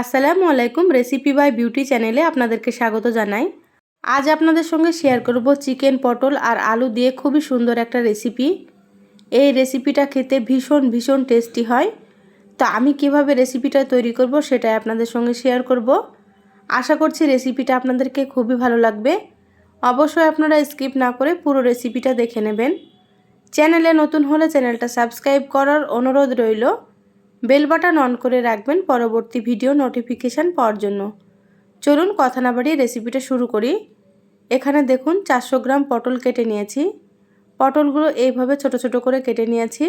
আসসালামু আলাইকুম recipe by beauty চ্যানেলে আপনাদেরকে স্বাগত জানাই। আজ আপনাদের সঙ্গে শেয়ার করব চিকেন পটল আর আলু দিয়ে খুবই সুন্দর একটা রেসিপি এই রেসিপিটা খেতে ভীষণ ভীষণ টেস্টি হয়। তো আমি কীভাবে রেসিপিটা তৈরি করব সেটাই আপনাদের সঙ্গে শেয়ার করব। আশা করছি রেসিপিটা আপনাদেরকে খুবই ভালো লাগবে। অবশ্যই আপনারা স্কিপ না করে পুরো রেসিপিটা দেখে নেবেন। চ্যানেলে নতুন হলে চ্যানেলটা সাবস্ক্রাইব করার অনুরোধ রইল। বেল বাটন অন করে রাখবেন পরবর্তী ভিডিও নোটিফিকেশান পাওয়ার জন্য। চলুন কথা না বাড়িয়ে রেসিপিটা শুরু করি। এখানে দেখুন চারশো গ্রাম পটল কেটে নিয়েছি। পটলগুলো এইভাবে ছোট ছোট করে কেটে নিয়েছি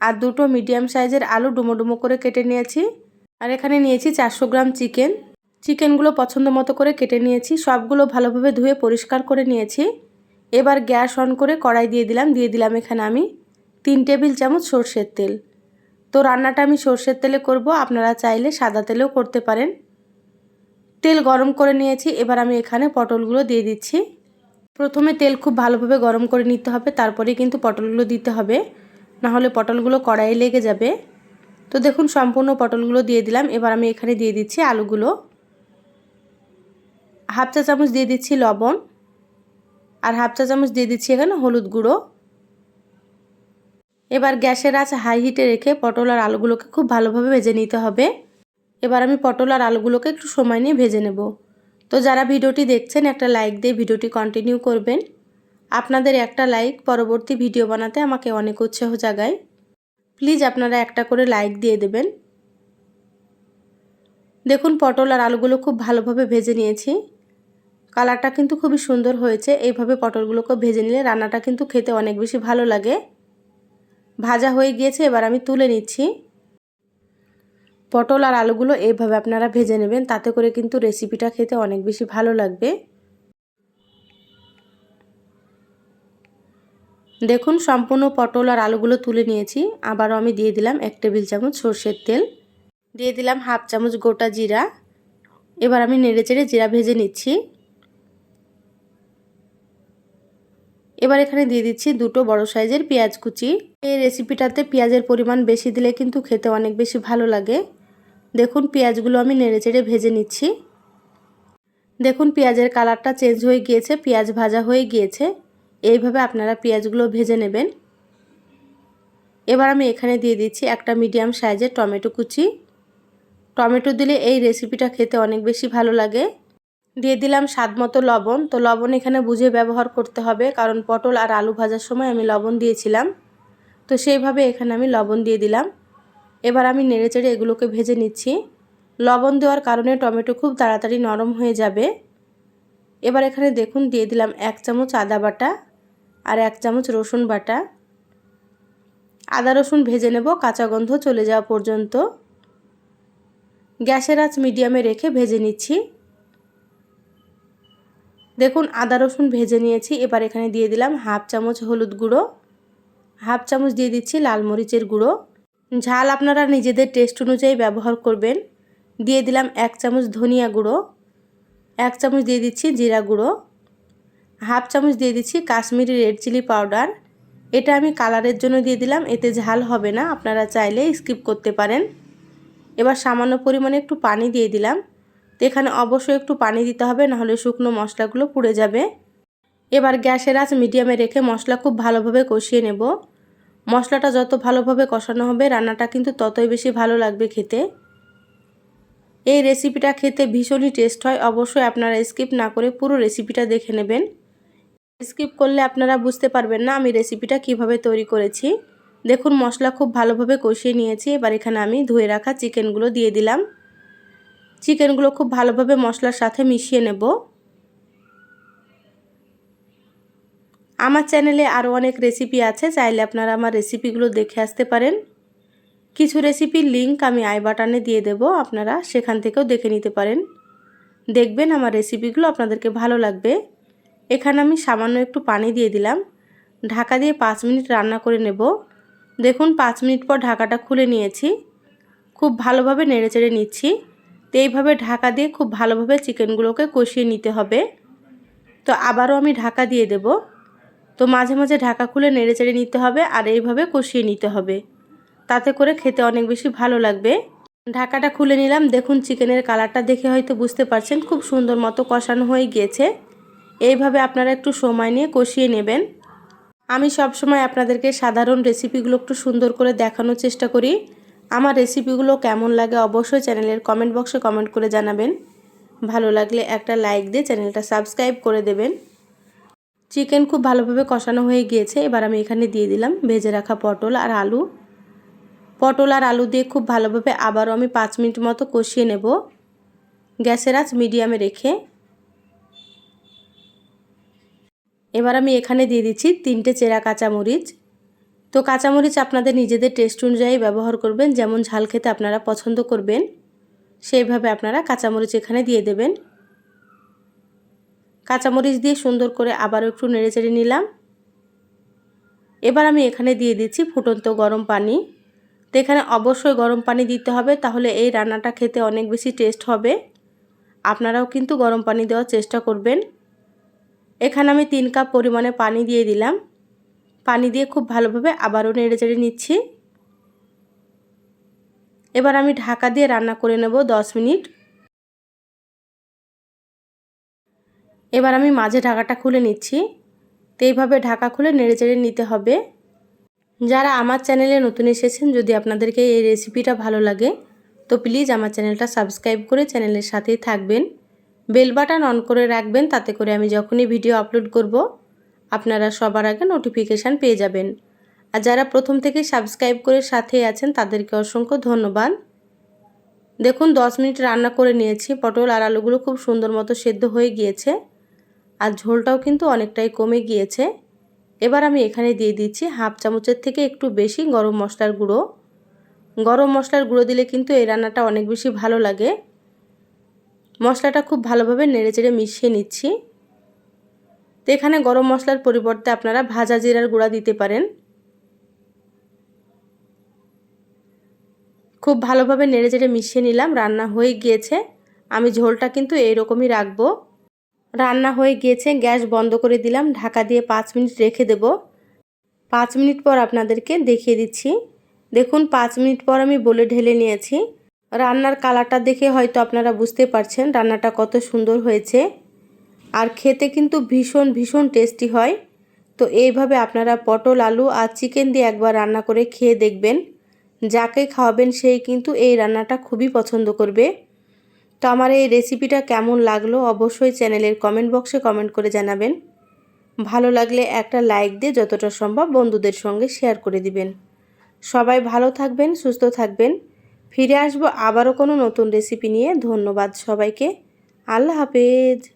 আর দুটো মিডিয়াম সাইজের আলু ডুমো ডুমো করে কেটে নিয়েছি। আর এখানে নিয়েছি চারশো গ্রাম চিকেন। চিকেনগুলো পছন্দ মতো করে কেটে নিয়েছি, সবগুলো ভালোভাবে ধুয়ে পরিষ্কার করে নিয়েছি। এবার গ্যাস অন করে কড়াই দিয়ে দিলাম দিয়ে দিলাম এখানে আমি তিন টেবিল চামচ সর্ষের তেল। তো রান্নাটা আমি সর্ষের তেলে করব। আপনারা চাইলে সাদা তেলেও করতে পারেন। তেল গরম করে নিয়েছি, এবার আমি এখানে পটলগুলো দিয়ে দিচ্ছি। প্রথমে তেল খুব ভালোভাবে গরম করে নিতে হবে, তারপরে কিন্তু পটলগুলো দিতে হবে। না হলে পটলগুলো কড়াইয়ে লেগে যাবে। তো দেখুন, সম্পূর্ণ পটলগুলো দিয়ে দিলাম। এবার আমি এখানে দিয়ে দিচ্ছি আলুগুলো। হাফ চা চামচ দিয়ে দিচ্ছি লবণ। আর হাফ চা চামচ দিয়ে দিচ্ছি এখানে হলুদ গুঁড়ো। এবার গ্যাসের আঁচ হাই হিটে রেখে পটল আর আলুগুলোকে খুব ভালোভাবে ভেজে নিতে হবে। এবার আমি পটল আর আলুগুলোকে একটু সময় নিয়ে ভেজে নেব। তো যারা ভিডিওটি দেখছেন, একটা লাইক দিয়ে ভিডিওটি কন্টিনিউ করবেন। আপনাদের একটা লাইক পরবর্তী ভিডিও বানাতে আমাকে অনেক উৎসাহ জাগায়। প্লিজ আপনারা একটা করে লাইক দিয়ে দেবেন। দেখুন, পটল আর আলুগুলো খুব ভালোভাবে ভেজে নিয়েছি। কালারটা কিন্তু খুবই সুন্দর হয়েছে। এইভাবে পটলগুলোকে ভেজে নিলে রান্নাটা কিন্তু খেতে অনেক বেশি ভালো লাগে। ভাজা হয়ে গিয়েছে, এবার আমি তুলে নিচ্ছি। পটল আর আলুগুলো এইভাবে আপনারা ভেজে নেবেন, তাতে করে কিন্তু রেসিপিটা খেতে অনেক বেশি ভালো লাগবে। দেখুন, সম্পূর্ণ পটল আর আলুগুলো তুলে নিয়েছি। আবারও আমি দিয়ে দিলাম এক টেবিল চামচ সর্ষের তেল। দিয়ে দিলাম হাফ চামচ গোটা জিরা। এবার আমি নেড়ে চেড়ে জিরা ভেজে নিচ্ছি। এবার এখানে দিয়ে দিচ্ছি দুটো বড় সাইজের পেঁয়াজ কুচি। এই রেসিপিটাতে পেঁয়াজের পরিমাণ বেশি দিলে কিন্তু খেতে অনেক বেশি ভালো লাগে। দেখুন, পেঁয়াজগুলো আমি নেড়ে চেড়ে ভেজে নিচ্ছি। দেখুন, পেঁয়াজের কালারটা চেঞ্জ হয়ে গিয়েছে, পেঁয়াজ ভাজা হয়ে গিয়েছে। এইভাবে আপনারা পেঁয়াজগুলো ভেজে নেবেন। এবার আমি এখানে দিয়ে দিচ্ছি একটা মিডিয়াম সাইজের টমেটো কুচি। টমেটো দিলে এই রেসিপিটা খেতে অনেক বেশি ভালো লাগে। দিয়ে দিলাম স্বাদ মতো লবণ। তো লবণ এখানে বুঝে ব্যবহার করতে হবে, কারণ পটল আর আলু ভাজার সময় আমি লবণ দিয়েছিলাম। তো সেইভাবে এখানে আমি লবণ দিয়ে দিলাম। এবার আমি নেড়ে চেড়ে এগুলোকে ভেজে নিচ্ছি। লবণ দেওয়ার কারণে টমেটো খুব তাড়াতাড়ি নরম হয়ে যাবে। এবার এখানে দেখুন, দিয়ে দিলাম এক চামচ আদা বাটা আর এক চামচ রসুন বাটা। আদা রসুন ভেজে নেব, কাঁচা গন্ধ চলে যাওয়া পর্যন্ত। গ্যাসের আঁচ মিডিয়ামে রেখে ভেজে নিচ্ছি। দেখুন, আদা, রসুন ভেজে নিয়েছি। এবার এখানে দিয়ে দিলাম হাফ চামচ হলুদ গুঁড়ো, হাফ চামচ দিয়ে দিচ্ছি লাল মরিচের গুঁড়ো। ঝাল আপনারা নিজেদের টেস্ট অনুযায়ী ব্যবহার করবেন। দিয়ে দিলাম এক চামচ ধনিয়া গুঁড়ো, এক চামচ দিয়ে দিচ্ছি জিরা গুঁড়ো, হাফ চামচ দিয়ে দিচ্ছি কাশ্মীরি রেড চিলি পাউডার। এটা আমি কালারের জন্য দিয়ে দিলাম, এতে ঝাল হবে না, আপনারা চাইলে স্কিপ করতে পারেন। এবার সামান্য পরিমাণে একটু পানি দিয়ে দিলাম। তো এখানে অবশ্যই একটু পানি দিতে হবে, নাহলে শুকনো মশলাগুলো পুড়ে যাবে। এবার গ্যাসের আঁচ মিডিয়ামে রেখে মশলা খুব ভালোভাবে কষিয়ে নেব। মশলাটা যত ভালোভাবে কষানো হবে, রান্নাটা কিন্তু ততই বেশি ভালো লাগবে খেতে। এই রেসিপিটা খেতে ভীষণই টেস্ট হয়, অবশ্যই আপনারা স্কিপ না করে পুরো রেসিপিটা দেখে নেবেন। স্কিপ করলে আপনারা বুঝতে পারবেন না আমি রেসিপিটা কীভাবে তৈরি করেছি। দেখুন, মশলা খুব ভালোভাবে কষিয়ে নিয়েছি, এবার এখানে আমি ধুয়ে রাখা চিকেনগুলো দিয়ে দিলাম। চিকেনগুলো খুব ভালোভাবে মশলার সাথে মিশিয়ে নেব। আমার চ্যানেলে আরও অনেক রেসিপি আছে, চাইলে আপনারা আমার রেসিপিগুলো দেখে আসতে পারেন। কিছু রেসিপির লিঙ্ক আমি আই বাটনে দিয়ে দেব, আপনারা সেখান থেকেও দেখে নিতে পারেন। দেখবেন আমার রেসিপিগুলো আপনাদেরকে ভালো লাগবে। এখানে আমি সামান্য একটু পানি দিয়ে দিলাম। ঢাকা দিয়ে পাঁচ মিনিট রান্না করে নেব। দেখুন, পাঁচ মিনিট পর ঢাকাটা খুলে নিয়েছি। খুব ভালোভাবে নেড়ে চেড়ে নিচ্ছি। তো এইভাবে ঢাকা দিয়ে খুব ভালোভাবে চিকেনগুলোকে কষিয়ে নিতে হবে। তো আবারও আমি ঢাকা দিয়ে দেব। তো মাঝে মাঝে ঢাকা খুলে নেড়ে চেড়ে নিতে হবে আর এইভাবে কষিয়ে নিতে হবে। তাতে করে খেতে অনেক বেশি ভালো লাগবে। ঢাকাটা খুলে নিলাম। দেখুন চিকেনের কালারটা দেখে হয়তো বুঝতে পারছেন, খুব সুন্দর মতো কষানো হয়ে গিয়েছে। এইভাবে আপনারা একটু সময় নিয়ে কষিয়ে নেবেন। আমি সব সময় আপনাদেরকে সাধারণ রেসিপিগুলো একটু সুন্দর করে দেখানোর চেষ্টা করি। আমার রেসিপিগুলো কেমন লাগে অবশ্যই চ্যানেলের কমেন্ট বক্সে কমেন্ট করে জানাবেন। ভালো লাগলে একটা লাইক দিয়ে চ্যানেলটা সাবস্ক্রাইব করে দেবেন। চিকেন খুব ভালোভাবে কষানো হয়ে গিয়েছে, এবার আমি এখানে দিয়ে দিলাম ভেজে রাখা পটল আর আলু। পটল আর আলু দিয়ে খুব ভালোভাবে আবারও আমি পাঁচ মিনিট মতো কষিয়ে নেব। গ্যাসের আঁচ মিডিয়ামে রেখে। এবার আমি এখানে দিয়ে দিচ্ছি তিনটে চেরা কাঁচামরিচ। তো কাঁচামরিচ আপনাদের নিজেদের টেস্ট অনুযায়ী ব্যবহার করবেন, যেমন ঝাল খেতে আপনারা পছন্দ করবেন, সেইভাবে আপনারা কাঁচামরিচ এখানে দিয়ে দেবেন। কাঁচামরিচ দিয়ে সুন্দর করে আবারও একটু নেড়েচেড়ে নিলাম। এবার আমি এখানে দিয়ে দিচ্ছি ফুটন্ত গরম পানি। তো এখানে অবশ্যই গরম পানি দিতে হবে, তাহলে এই রান্নাটা খেতে অনেক বেশি টেস্ট হবে। আপনারাও কিন্তু গরম পানি দেওয়ার চেষ্টা করবেন। এখানে আমি তিন কাপ পরিমাণে পানি দিয়ে দিলাম। পানি দিয়ে খুব ভালোভাবে আবারও নেড়ে চেড়ে নিচ্ছি। এবার আমি ঢাকা দিয়ে রান্না করে নেব দশ মিনিট। এবার আমি মাঝে ঢাকাটা খুলে নিচ্ছি। তো এইভাবে ঢাকা খুলে নেড়ে চেড়ে নিতে হবে। যারা আমার চ্যানেলে নতুন এসেছেন, যদি আপনাদেরকে এই রেসিপিটা ভালো লাগে, তো প্লিজ আমার চ্যানেলটা সাবস্ক্রাইব করে চ্যানেলের সাথেই থাকবেন। বেল বাটন অন করে রাখবেন, তাতে করে আমি যখনই ভিডিও আপলোড করব আপনারা সবার আগে নোটিফিকেশান পেয়ে যাবেন। আর যারা প্রথম থেকে সাবস্ক্রাইব করে সাথে আছেন, তাদেরকে অসংখ্য ধন্যবাদ। দেখুন, দশ মিনিট রান্না করে নিয়েছি। পটল আর আলুগুলো খুব সুন্দর মতো সেদ্ধ হয়ে গিয়েছে। আর ঝোলটাও কিন্তু অনেকটাই কমে গিয়েছে। এবার আমি এখানে দিয়ে দিচ্ছি হাফ চামচের থেকে একটু বেশি গরম মশলার গুঁড়ো। গরম মশলার গুঁড়ো দিলে কিন্তু এই রান্নাটা অনেক বেশি ভালো লাগে। মশলাটা খুব ভালোভাবে নেড়েচেড়ে মিশিয়ে নিচ্ছি। তো এখানে গরম মশলার পরিবর্তে আপনারা ভাজা জিরার গুঁড়া দিতে পারেন। খুব ভালোভাবে নেড়েচেড়ে মিশিয়ে নিলাম, রান্না হয়ে গিয়েছে। আমি ঝোলটা কিন্তু এইরকমই রাখব। রান্না হয়ে গিয়েছে, গ্যাস বন্ধ করে দিলাম, ঢাকা দিয়ে পাঁচ মিনিট রেখে দেব। পাঁচ মিনিট পর আপনাদেরকে দেখিয়ে দিচ্ছি। দেখুন, পাঁচ মিনিট পর আমি বলে ঢেলে নিয়েছি। রান্নার কালারটা দেখে হয়তো আপনারা বুঝতে পারছেন রান্নাটা কত সুন্দর হয়েছে। আর খেতে কিন্তু ভীষণ ভীষণ টেস্টি হয়। তো এইভাবে আপনারা পটল, আলু আর চিকেন দিয়ে একবার রান্না করে খেয়ে দেখবেন। যাকে খাওয়াবেন সেই কিন্তু এই রান্নাটা খুবই পছন্দ করবে। তো আমার এই রেসিপিটা কেমন লাগল অবশ্যই চ্যানেলের কমেন্ট বক্সে কমেন্ট করে জানাবেন। ভালো লাগলে একটা লাইক দিয়ে যতটা সম্ভব বন্ধুদের সঙ্গে শেয়ার করে দিবেন। সবাই ভালো থাকবেন, সুস্থ থাকবেন। ফিরে আসব আবারও কোনো নতুন রেসিপি নিয়ে। ধন্যবাদ সবাইকে। আল্লাহ হাফেজ।